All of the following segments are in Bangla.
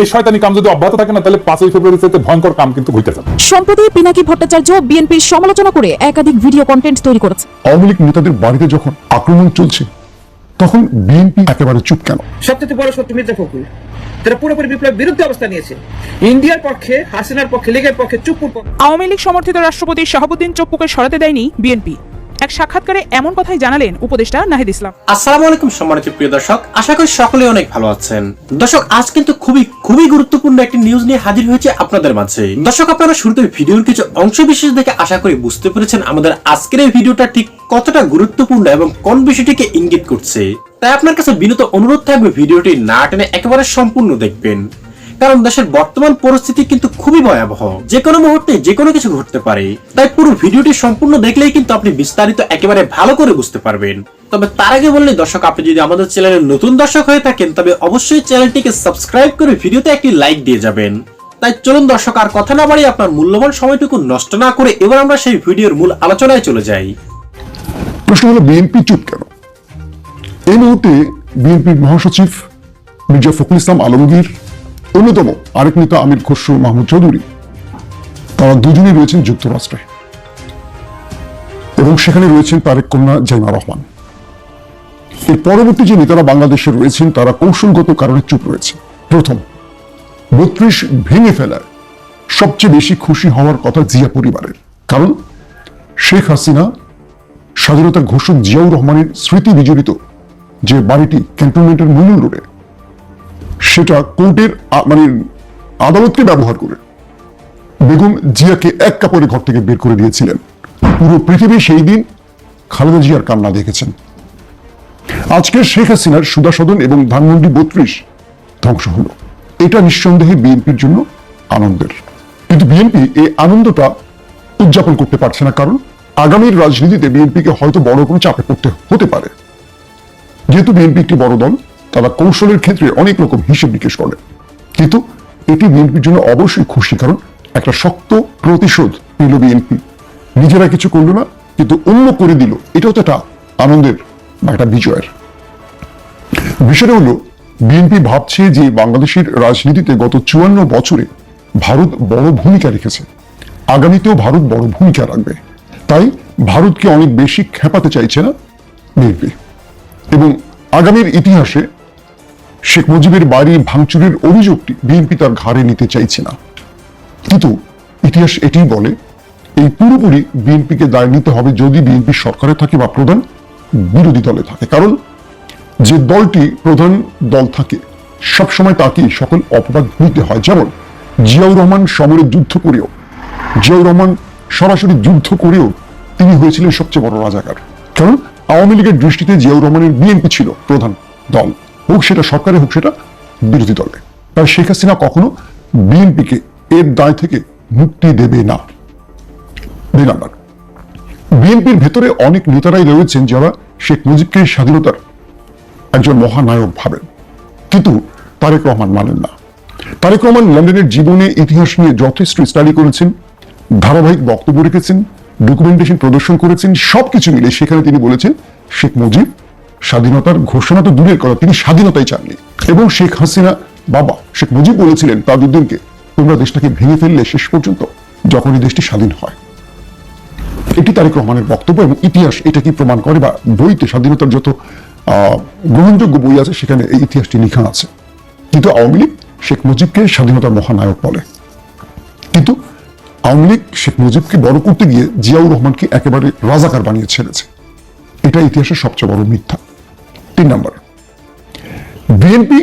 এই শয়তানি কাম যদি অব্যাহত থাকে না তাহলে পাঁচই ফেব্রুয়ারি থেকে ভয়ঙ্কর কাম কিন্তু যাবে। সম্প্রতি পিনাকি ভট্টাচার্য বিএনপির সমালোচনা করে একাধিক ভিডিও কন্টেন্ট তৈরি করেছে। আওয়ামী লীগ নেতাদের বাড়িতে যখন আক্রমণ চলছে তখন বিএনপি একেবারে চুপ কেন? সবচেয়ে বড় শত্রু মির্জা ফখরুল। তারা পুরোপুরি বিপ্লবের বিরুদ্ধে অবস্থান নিয়েছে। ইন্ডিয়ার পক্ষে হাসিনার পক্ষে লীগের পক্ষে চুপুর পক্ষে আওয়ামী লীগ সমর্থিত রাষ্ট্রপতি শাহাবুদ্দিন চপ্পুকে সরাতে দেয়নি বিএনপি। এক সাক্ষাৎকারে এমন কথাই জানালেন উপদেষ্টা নাহিদ ইসলাম। আসসালামু আলাইকুম সম্মানিত প্রিয় দর্শক, আশা করি সকলে অনেক ভালো আছেন। দর্শক, আজ কিন্তু খুবই খুবই গুরুত্বপূর্ণ একটি নিউজ নিয়ে হাজির হয়েছে আপনাদের মাঝে। দর্শক, আপনারা শুরুতে ভিডিওর কিছু অংশ বিশেষ দেখে আশা করি বুঝতে পেরেছেন আমাদের আজকের এই ভিডিওটা ঠিক কতটা গুরুত্বপূর্ণ এবং কোন বিষয়টিকে ইঙ্গিত করছে। তাই আপনার কাছে বিনত অনুরোধ থাকবে ভিডিওটি না টেনে একেবারে সম্পূর্ণ দেখবেন। কারণ দেশের বর্তমান পরিস্থিতি কিন্তু খুবই ভয়াবহ। যে কোনো মুহূর্তে যে কোনো কিছু ঘটতে পারে। তাই পুরো ভিডিওটি সম্পূর্ণ দেখলেই কিন্তু আপনি বিস্তারিত একেবারে ভালো করে বুঝতে পারবেন। তবে তার আগে বললে দর্শক, আপনি যদি আমাদের চ্যানেলের নতুন দর্শক হয়ে থাকেন, তবে অবশ্যই চ্যানেলটিকে সাবস্ক্রাইব করে ভিডিওতে একটি লাইক দিয়ে যাবেন। তাই চলুন দর্শক, আর কথা না বাড়িয়ে আপনার মূল্যবান সময়টুকু নষ্ট না করে এবার আমরা সেই ভিডিওর মূল আলোচনায় চলে যাই। প্রশ্ন হলো, বিএনপি চুপ কেন? এই মুহূর্তে বিএনপির মহাসচিব মির্জা ফখরুল ইসলাম আলমগীর অন্যতম আরেক নেতা আমির খসরু মাহমুদ চৌধুরী। তারা দুজনেই রয়েছেন যুক্তরাষ্ট্রে। এবং সেখানে রয়েছেন তারেক কন্যা জাইমা রহমান। এর পরবর্তী যে নেতারা বাংলাদেশে রয়েছেন, তারা কৌশলগত কারণে চুপ রয়েছে প্রথম, বত্রিশ ভেঙে ফেলার সবচেয়ে বেশি খুশি হওয়ার কথা জিয়া পরিবারের। কারণ, শেখ হাসিনা, স্বাধীনতা ঘোষক জিয়াউর রহমানের স্মৃতি বিজড়িত যে বাড়িটি ক্যান্টনমেন্টের মুনুল রোডে সেটা কোর্টের মানে আদালতকে ব্যবহার করে। বেগম জিয়াকে এক কাপড়ে ঘর থেকে বের করে দিয়েছিলেন। পুরো পৃথিবী সেই দিন খালেদা জিয়ার কান্না দেখেছেন। আজকে শেখ হাসিনার সুদা সদন এবং ধানমন্ডি বত্রিশ ধ্বংস হলো। এটা নিঃসন্দেহে বিএনপির জন্য আনন্দের। কিন্তু বিএনপি এই আনন্দটা উদযাপন করতে পারছে না কারণ আগামীর রাজনীতিতে বিএনপিকে হয়তো বড় কোনো চাপে পড়তে হতে পারে। যেহেতু বিএনপি একটি বড় দল তারা কৌশলের ক্ষেত্রে অনেক রকম হিসেব নিকেশ করে। কিন্তু এটি বিএনপির জন্য অবশ্যই খুশি, কারণ একটা শক্ত প্রতিশোধ নিল বিএনপি। নিজেরা কিছু করল না, কিন্তু অন্য করে দিল। এটাও তো একটা আনন্দের বা একটা বিজয়ের। বিষয়টা হলো, বিএনপি ভাবছে যে বাংলাদেশের রাজনীতিতে গত চুয়ান্ন বছরে ভারত বড় ভূমিকা রেখেছে। আগামীতেও ভারত বড় ভূমিকা রাখবে। তাই ভারতকে অনেক বেশি খেপাতে চাইছে না বিএনপি। এবং আগামীর ইতিহাসে শেখ মুজিবের বাড়ি ভাঙচুরের অভিযোগটি বিএনপি তার ঘাড়ে নিতে চাইছে না। কিন্তু ইতিহাস এটিই বলে, এই পুরোপুরি বিএনপিকে দায় নিতে হবে যদি বিএনপি সরকারে থাকে বা প্রধান বিরোধী দলে থাকে। কারণ যে দলটি প্রধান দল থাকে, সবসময় তাকে সকল অপবাদ নিতে হয়। যেমন জিয়াউর রহমান সমরে যুদ্ধ করেও, জিয়াউর রহমান সরাসরি যুদ্ধ করেও তিনি হয়েছিলেন সবচেয়ে বড় রাজাকার। কারণ আওয়ামী লীগের দৃষ্টিতে জিয়াউর রহমানের বিএনপি ছিল প্রধান দল। হোক সেটা সরকারে হোক সেটা বিরোধী দলে তাই শেখ হাসিনা কখনো বিএনপিকে এর দায় থেকে মুক্তি দেবে না। দুই নাম্বার, বিএনপির ভেতরে অনেক নেতারাই রয়েছেন যারা শেখ মুজিবকে স্বাধীনতার একজন মহানায়ক ভাবেন। কিন্তু তারেক রহমান মানেন না। তারেক রহমান লন্ডনের জীবনে ইতিহাস নিয়ে যথেষ্ট স্টাডি করেছেন, ধারাবাহিক বক্তব্য রেখেছেন ডকুমেন্টেশন প্রদর্শন করেছেন, সবকিছু মিলে সেখানে তিনি বলেছেন, শেখ মুজিব স্বাধীনতার ঘোষণা তো দূরের কথা, তিনি স্বাধীনতাই চাননি। এবং শেখ হাসিনা বাবা, শেখ মুজিব বলেছিলেন তাজউদ্দিনকে, তোমরা দেশটাকে ভেঙে ফেললে শেষ পর্যন্ত যখন দেশটি স্বাধীন হয়। এটি তারেক রহমানের বক্তব্য এবং ইতিহাস এটা কি প্রমাণ করে বা বইতে স্বাধীনতার যত গ্রহণযোগ্য বই আছে, সেখানে এই ইতিহাসটি লেখা আছে। কিন্তু আওয়ামী লীগ শেখ মুজিবকে স্বাধীনতার মহানায়ক বলে। কিন্তু আওয়ামী লীগ শেখ মুজিবকে বড় করতে গিয়ে জিয়াউর রহমানকে একেবারে রাজাকার বানিয়ে ছেড়েছে। এটা ইতিহাসের সবচেয়ে বড় মিথ্যা। তিন নম্বর। বিএনপি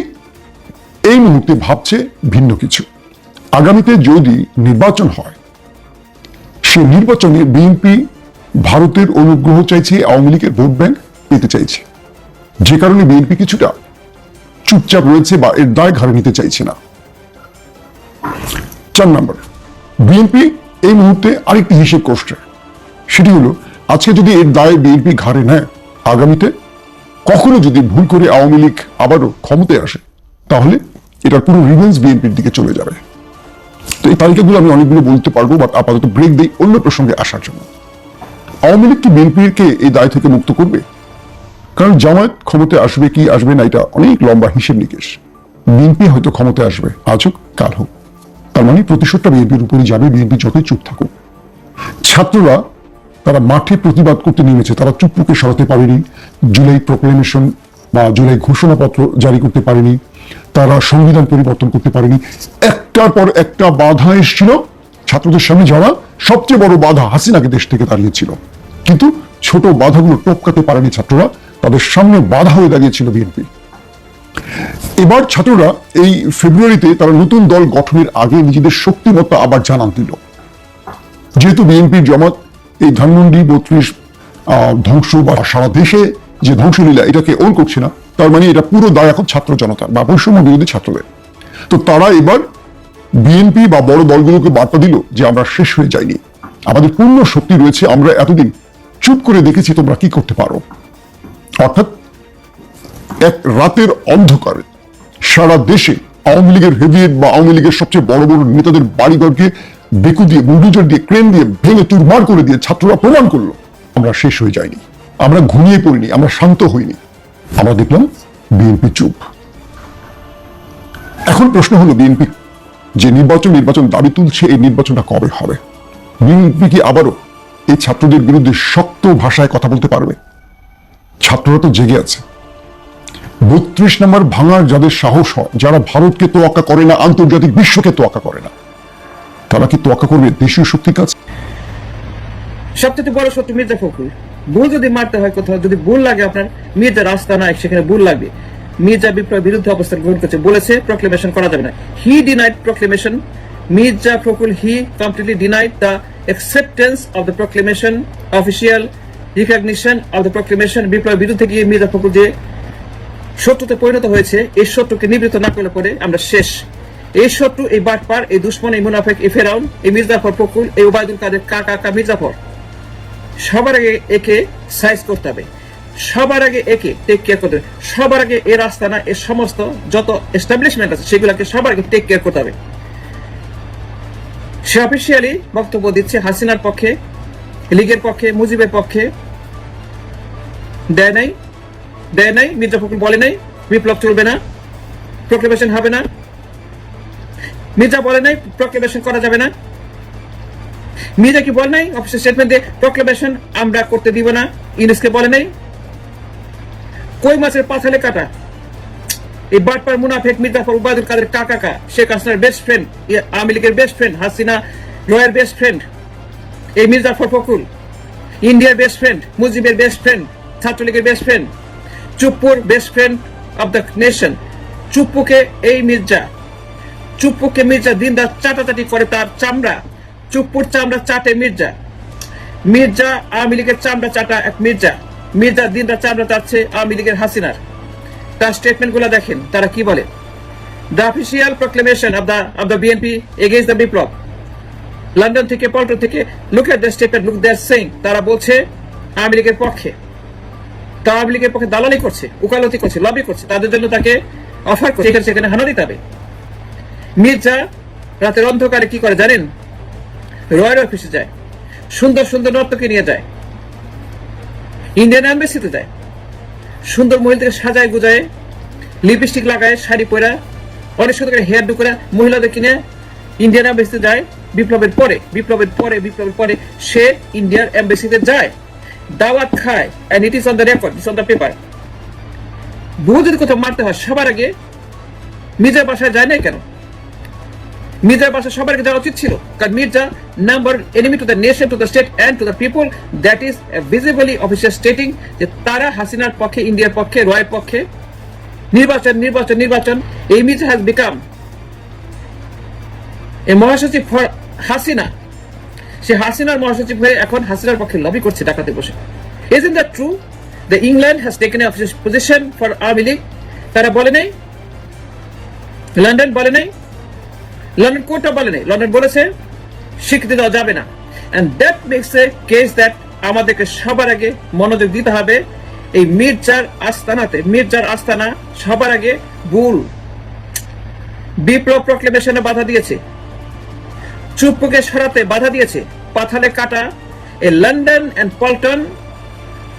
এই মুহূর্তে ভাবছে ভিন্ন কিছু। আগামীতে যদি নির্বাচন হয়, সে নির্বাচনে বিএনপি ভারতের অনুগ্রহ চাইছে, আওয়ামী লীগের ভোট ব্যাংক পেতে চাইছে। যে কারণে বিএনপি কিছুটা চুপচাপ রয়েছে বা এর দায় ঘাড়ে নিতে চাইছে না। চার নম্বর বিএনপি এই মুহূর্তে আরেকটি হিসেব করছে সেটি হলো, আজকে যদি এর দায় বিএনপি ঘাড়ে নেয়, আগামীতে কখনো যদি ভুল করে আওয়ামী লীগ আবারও ক্ষমতায় আসে, তাহলে এটার পুরো রিভেন্স বিএনপির দিকে চলে যাবে। তো এই তালিকাগুলো আমি অনেকগুলো বলতে পারব বাট আপাতত ব্রেক দিই অন্য প্রসঙ্গে আসার জন্য। আওয়ামী লীগ কি বিএনপিকে এই দায় থেকে মুক্ত করবে? কারণ জামায়াত ক্ষমতায় আসবে কি আসবে না, এটা অনেক লম্বা হিসেব নিকেশ। বিএনপি হয়তো ক্ষমতায় আসবে, আজ হোক, কাল হোক। তার মানে প্রতিশোধটা বিএনপির উপরে যাবে বিএনপি যতই চুপ থাকুক। ছাত্ররা তারা মাঠে প্রতিবাদ করতে নেমেছে। তারা চুপ্পুকে সরাতে পারেনি, জুলাই প্রোক্লেমেশন বা জুলাই ঘোষণাপত্র জারি করতে পারেনি, তারা সংবিধান পরিবর্তন করতে পারেনি। একটার পর একটা বাধা এসেছিল। ছাত্রদের সামনে যাওয়া সবচেয়ে বড় বাধা হাসিনাকে দেশ থেকে দাঁড়িয়েছিল। কিন্তু ছোট বাধাগুলো টপকাতে পারেনি ছাত্ররা, তাদের সামনে বাধা হয়ে দাঁড়িয়েছিল বিএনপি। এবার ছাত্ররা এই ফেব্রুয়ারিতে তারা নতুন দল গঠনের আগে নিজেদের শক্তিমত্তা আবার জানান দিল। যেহেতু বিএনপির জমাত এই ধানমন্ডি বত্রিশ ধ্বংস বা সারা দেশে যে ধ্বংসলীলা, এটাকে ওন করছে না। তার মানে এটা পুরো দায় এখন ছাত্র জনতা বা বৈষম্য বিরোধী ছাত্রদের। তো তারা এবার বিএনপি বা বড় দলগুলোকে বার্তা দিল যে আমরা শেষ হয়ে যাইনি। আমাদের পূর্ণ শক্তি রয়েছে, আমরা এতদিন চুপ করে দেখেছি তোমরা কি করতে পারো। অর্থাৎ এক রাতের অন্ধকারে। সারা দেশে আওয়ামী লীগের হেভিয়েট বা আওয়ামী লীগের সবচেয়ে বড় বড় নেতাদের বাড়িঘরকে বেকু দিয়ে, বুলডোজার দিয়ে, ক্রেন দিয়ে ভেঙে চুরমার করে দিয়ে ছাত্ররা প্রমাণ করল, আমরা শেষ হয়ে যাইনি। আমরা ঘুমিয়ে পড়িনি, আমরা শান্ত হইনি। আমরা দেখলাম বিএনপি চুপ। এখন প্রশ্ন হলো বিএনপি, যে নির্বাচন নির্বাচন দাবি তুলছে, এই নির্বাচনটা কবে হবে? বিএনপি কি আবারও এই ছাত্রদের বিরুদ্ধে শক্ত ভাষায় কথা বলতে পারবে? ছাত্ররা তো জেগে আছে। বত্রিশ নম্বর ভাঙার যাদের সাহস হয়, যারা ভারতকে তোয়াক্কা করে না, আন্তর্জাতিক বিশ্বকে তোয়াক্কা করে না তারা কি তোয়াক্কা করবে দেশীয় শক্তির কাছে? সবচেয়ে বড় শত্রু মির্জা ফখরুল। ভুল যদি মারতে হয় কোথাও, যদি ভুল লাগে আপনার, মির্জা রাস্তা নাই, সেখানে ভুল লাগবে। মির্জা বিপ্লবের বিরুদ্ধে অবস্থান গ্রহণ করছে, বলেছে প্রক্লেমেশন করা যাবে না। He denied proclamation Mirza Fakhrul he completely denied the acceptance of the proclamation, official recognition of the proclamation. বিপ্লবের বিরুদ্ধে গিয়ে মির্জা ফখরুল যে শত্রুতে পরিণত হয়েছে, এই শত্রুকে নিবৃত্ত না করলে পরে আমরা শেষ এই শত্রু, এই বাটপার, এই দুশ্মন, এই মুনাফেক, এই ফেরাউন, এই মির্জাফর ফকুল এই ওবায়দুল কাদের কাকা কা মির্জাফর? সবার আগে একে সাইজ করতে হবে। সবার আগে একে টেক কেয়ার করতে হবে। সবার আগে এর আস্তানা এর সমস্ত যত এস্টাবলিশমেন্ট আছে, সেগুলোকে সবার আগে টেক কেয়ার করতে হবে। সে অফিসিয়ালি বক্তব্য দিচ্ছে হাসিনার পক্ষে, লীগের পক্ষে, মুজিবের পক্ষে। দেয় নাই দেয় নাই, মির্জা ফখরুল বলে নাই, বিপ্লব চলবে না প্রক্লেমেশন হবে না। মির্জা বলে নাই প্রক্লেমেশন করা যাবে না। মির্জা কি বলে নাই? অফিসের স্টেটমেন্টে প্রক্লেমেশন আমরা করতে দিব না। ইউনেস্কে বলে নাই। কই মাছের পাথালে কাটা? এই বাটপার মুনাফেক মির্জাফর উবায়দুল কাদের শেখ হাসিনার বেস্ট ফ্রেন্ড আওয়ামী লীগের বেস্ট ফ্রেন্ড হাসিনা লয়ের বেস্ট ফ্রেন্ড এই মির্জাফর ফখরুল, ইন্ডিয়ার বেস্ট ফ্রেন্ড মুজিবের বেস্ট ফ্রেন্ড ছাত্রলীগের best friend চুপ্পুর best friend of the nation চুপ্পুকে এই মির্জা চুপ্পুকে মির্জা দিন রাত চাটাচাটি করে তার চামড়া। চুপ্পুর চামড়া চাটে মির্জা। মির্জা আওয়ামী লীগের চামড়া চাটা এক মির্জা। মির্জা দিন রাত চামড়া চাটছে আওয়ামী লীগের হাসিনার। তার স্টেটমেন্টগুলো দেখেন, তারা কি বলে? The official proclamation of the of the BNP against the biplob London থেকে পল্টন থেকে look at the statement look there saying তারা বলছে আওয়ামী লীগের পক্ষে। তা আওয়ামী লীগের পক্ষে দালালি করছে, উকালতি করছে লবি করছে, তাদের জন্য তাকে অফার করছে, সেখানে হানা দিতে হবে। মির্জা রাতের অন্ধকারে কি করে জানেন? রয়্যাল অফিসে যায়। সুন্দর সুন্দর নর্তকে নিয়ে যায়। ইন্ডিয়ান এম্বাসিতে যায়। সুন্দর মহিলাদেরকে সাজায় গুজায়, লিপস্টিক লাগায়, শাড়ি পরা, অনেক সুন্দর করে হেয়ার ডু করে মহিলাদের কিনে ইন্ডিয়ান এম্বাসিতে যায়। বিপ্লবের পরে বিপ্লবের পরে বিপ্লবের পরে সে ইন্ডিয়ার এম্বাসিতে যায়। দাওয়াত খায় and it is on the record is on the paper বহু যদি কোথাও মারতে হয়, সবার আগে মির্জার বাসায় যায় না কেন? মির্জার বাসা আগে যাওয়া উচিত ছিল, কারণ Mirza number enemy to the nation to the state and to the people that is visibly official stating যে তারা হাসিনার পক্ষে, ইন্ডিয়ার পক্ষে, রয়ের পক্ষে নির্বাচন নির্বাচন নির্বাচন, এই মির্জা হ্যাজ বিকাম এ মহাসচিব ফর হাসিনা। সে হাসিনার মহাসচিব হয়ে এখন হাসিনার পক্ষে লবি করছে ঢাকাতে বসে। Is in that true the England has taken position for Awami League তারা বলে নাই? লন্ডন বলে নাই? লন্ডন কোর্টটা বলে নাই লন্ডন বলেছে, স্বীকৃতি দেওয়া যাবে না। And that makes a case that আমাদেরকে সবার আগে মনোযোগ দিতে হবে। এই মির্জার আস্তানাতে, মির্জার আস্তানা সবার আগে ভুল, বিপ্লব প্রক্লেমেশনে বাধা দিয়েছে। চুপ্পুকে সরাতে বাধা দিয়েছে। পাথালে কাটা, এ লন্ডন এন্ড পল্টন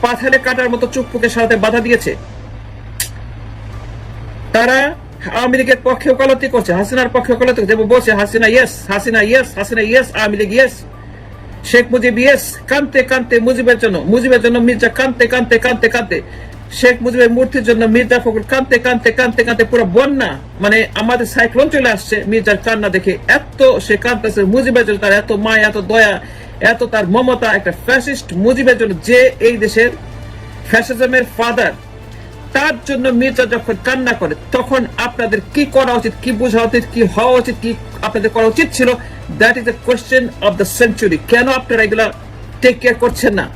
পাথালে কাটার মতো চুপ্পুকে সরাতে বাধা দিয়েছে। তারা আওয়ামী লীগের পক্ষে ওকালতি করছে, হাসিনার পক্ষে ওকালতি করছে। এবং বলছে, Hasina yes Hasina yes Hasina yes Awami League yes Sheikh Mujib yes কানতে কানতে মুজিবের জন্য মুজিবের জন্য মির্জা কানতে কানতে কানতে কানতে শেখ মুজিবের মূর্তির জন্য মির্জা ফখরুল কানতে কানতে কানতে কানতে পুরো বন্যা মানে আমাদের সাইক্লোন চলে আসছে মির্জার কান্না দেখে। এত সে কানতেছে মুজিবের জন্য, তার এত মায়া, এত দয়া, এত তার মমতা, একটা ফ্যাসিস্ট মুজিবের জন্য যে এই দেশের ফ্যাসিজমের ফাদার তার জন্য মির্জা যখন কান্না করে, তখন আপনাদের কি করা উচিত, কি বোঝা উচিত, কি হওয়া উচিত, কি আপনাদের করা উচিত ছিল? That is the question of the century কেন আপনারা এগুলা টেক কেয়ার করছেন না?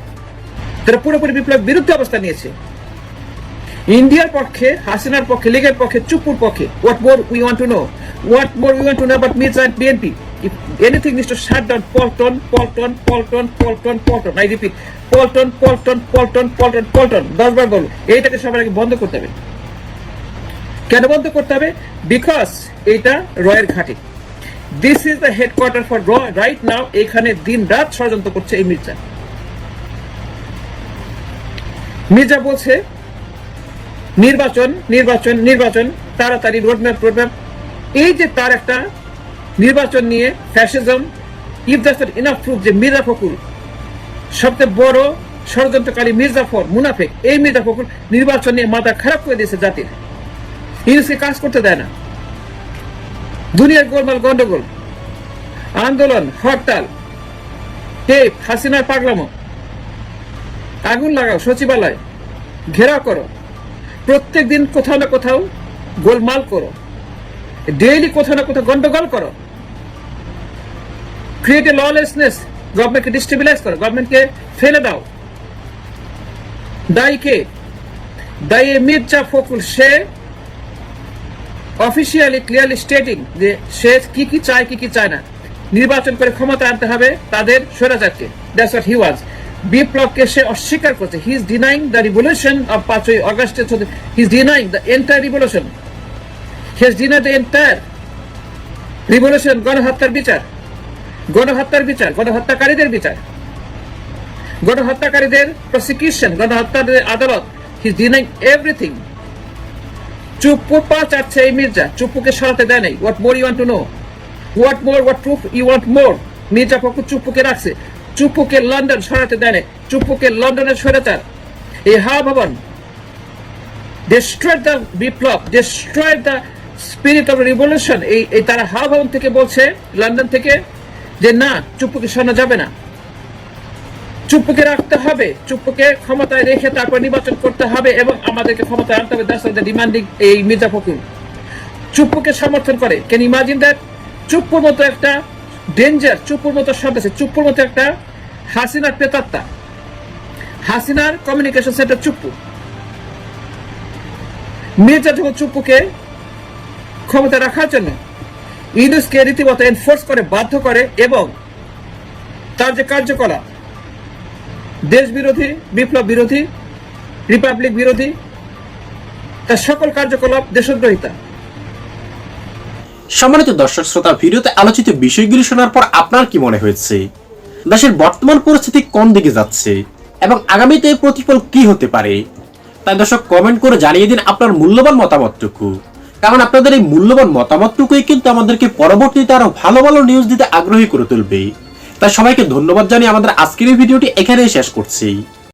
তারা পুরোপুরি বিপ্লব বিরুদ্ধে অবস্থা নিয়েছে। ইন্ডিয়ার পক্ষে, হাসিনার পক্ষে, লীগের পক্ষে, চুপুর পক্ষে what more we want to know what more we want to know about Mirza BNP If anything needs to shut down Polton, Polton, Polton, Polton, Polton. I repeat, Polton, Polton, Polton, Polton, Polton. দশবার বলো এইটাকে সবার আগে বন্ধ করতে হবে। কেন বন্ধ করতে হবে? বিকজ এটা রয়ের ঘাটি। This is the headquarter for র রাইট নাও এখানে দিন রাত ষড়যন্ত্র করছে এই মির্জা। মির্জা বলছে নির্বাচন নির্বাচন নির্বাচন তাড়াতাড়ি রোডম্যাপ রোডম্যাপ এই যে তার একটা নির্বাচন নিয়ে fascism if that's enough proof যে মির্জা ফখরুল সবচেয়ে বড় ষড়যন্ত্রকারী মির্জাফর মুনাফেক, এই মির্জা ফখরুল নির্বাচন নিয়ে মাথা খারাপ করে দিয়েছে জাতির। ইউনুসকে কাজ করতে দেয় না। দুনিয়ার গোলমাল, গন্ডগোল, আন্দোলন, হরতাল, টেপ, হাসিনার পাগলামো। আগুন লাগাও, সচিবালয়, ঘেরাও করো। প্রত্যেক দিন কোথাও না কোথাও গোলমাল করো। ডেইলি কোথাও না কোথাও গন্ডগোল করো। ক্রিয়েট এ ললেসনেস গভর্নমেন্টকে ডিস্টেবিলাইজ করো গভর্নমেন্টকে ফেলে দাও দায়ী কে দায়ী মির্জা ফখরুল সে অফিসিয়ালি ক্লিয়ারলি স্টেটিং যে সে কি কি চায়, কি কি চায় না। নির্বাচন করে ক্ষমতা আনতে হবে, তাদের স্বৈরাচারকে দ্যাটস হোয়াট হি ওয়াজ বিপ্লবকে সে অস্বীকার করছে। He is denying the revolution of পাঁচই অগস্টে he is denying the entire revolution he is deny the entire revolution গণহত্যার বিচার। গণহত্যার বিচার, গণহত্যাকারীদের বিচার। গণহত্যাকারীদের প্রসিকিউশন গণহত্যার আদালত হি ডিনাইং এভরিথিং চুপ্পু পা চাচ্ছে এই মির্জা, চুপ্পুকে সরাতে দেয় নাই। What more you to know what more what proof you want more Mirza Fakhrul চুপ্পুকে রাখছে। চুপ্পুকে লন্ডন সরাতে দেয় নাই। চুপ্পুকে লন্ডনের সরাতার এই হাওয়া ভবন destroyed the Biplab, destroyed the spirit of revolution এই তারা হাওয়া ভবন থেকে বলছে, লন্ডন থেকে যে না, চুপ্পুকে সরানো যাবে না। চুপ্পুকে রাখতে হবে। চুপ্পুকে ক্ষমতায় রেখে তারপর নির্বাচন করতে হবে এবং আমাদেরকে ক্ষমতায় আনতে হবে। দ্যাটস দ্য ডিমান্ডিং এই মির্জা ফখরুল। চুপ্পুকে সমর্থন করে। ক্যান ইমাজিন দ্যাট চুপ্পুর মতো একটা ডেঞ্জার চুপ্পুর মতো শব্দ আছে। চুপ্পুর মতো একটা হাসিনার প্রেতাত্মা। হাসিনার কমিউনিকেশন সেন্টার চুপ্পু। মির্জা যখন চুপ্পুকে ক্ষমতা রাখার জন্য ইউনুসকে রীতিমতো এনফোর্স করে, বাধ্য করে এবং তার যে কার্যকলাপ দেশ বিরোধী বিপ্লব বিরোধী রিপাবলিক বিরোধী তার সকল কার্যকলাপ দেশদ্রোহিতা। সম্মানিত দর্শক, শ্রোতা, ভিডিওতে আলোচিত বিষয়গুলি শোনার পর আপনার কি মনে হয়েছে? দেশের বর্তমান পরিস্থিতি কোন দিকে যাচ্ছে এবং আগামীতে প্রতিফল কি হতে পারে? তাই দর্শক কমেন্ট করে জানিয়ে দিন আপনার মূল্যবান মতামতটুকু। কারণ আপনাদের এই মূল্যবান মতামতটুকুই কিন্তু আমাদেরকে পরবর্তীতে আরও ভালো ভালো নিউজ দিতে আগ্রহী করে তুলবে। তাই সবাইকে ধন্যবাদ জানিয়ে আমাদের আজকের এই ভিডিওটি এখানেই শেষ করছি।